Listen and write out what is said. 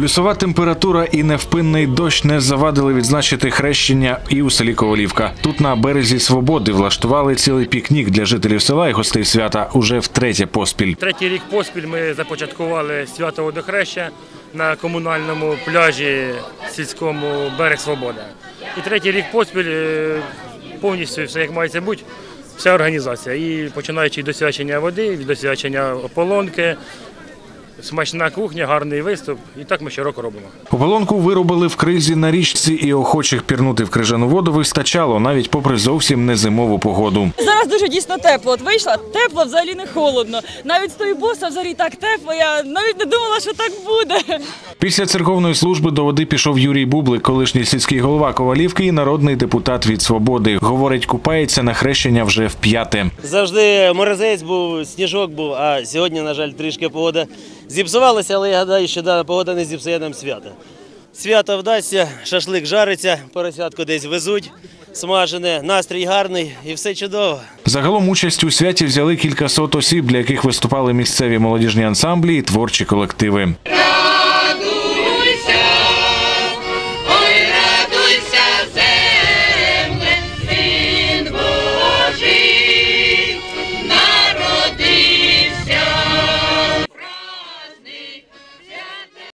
Плюсова температура і невпинний дощ не завадили відзначити хрещення і у селі Ковалівка. Тут на березі свободи влаштували цілий пікнік для жителів села і гостей свята уже втретє поспіль. Третій рік поспіль ми започаткували свято водохреща на комунальному пляжі сільському Берег Свобода. І третій рік поспіль е, повністю все як мається бути, вся організація. І починаючи від досвячення води, від досвячення ополонки, смачна кухня, гарний виступ. І так ми щороку робимо. Ополонку виробили в кризі на річці, і охочих пірнути в крижану воду вистачало навіть попри зовсім не зимову погоду. Зараз дуже дійсно тепло. От вийшла, тепло, взагалі не холодно. Навіть з тої боса взагалі так тепло. Я навіть не думала, що так буде. Після церковної служби до води пішов Юрій Бублик, колишній сільський голова Ковалівки і народний депутат від свободи. Говорить, купається на хрещення вже в п'яте. Завжди морозець був, сніжок був, а сьогодні, на жаль, трішки погода зіпсувалася, але я гадаю, що дана погода не зіпсує нам свята. Свято вдасться, шашлик жариться, поросятку десь везуть, смажене, настрій гарний і все чудово. Загалом участь у святі взяли кількасот осіб, для яких виступали місцеві молодіжні ансамблі і творчі колективи.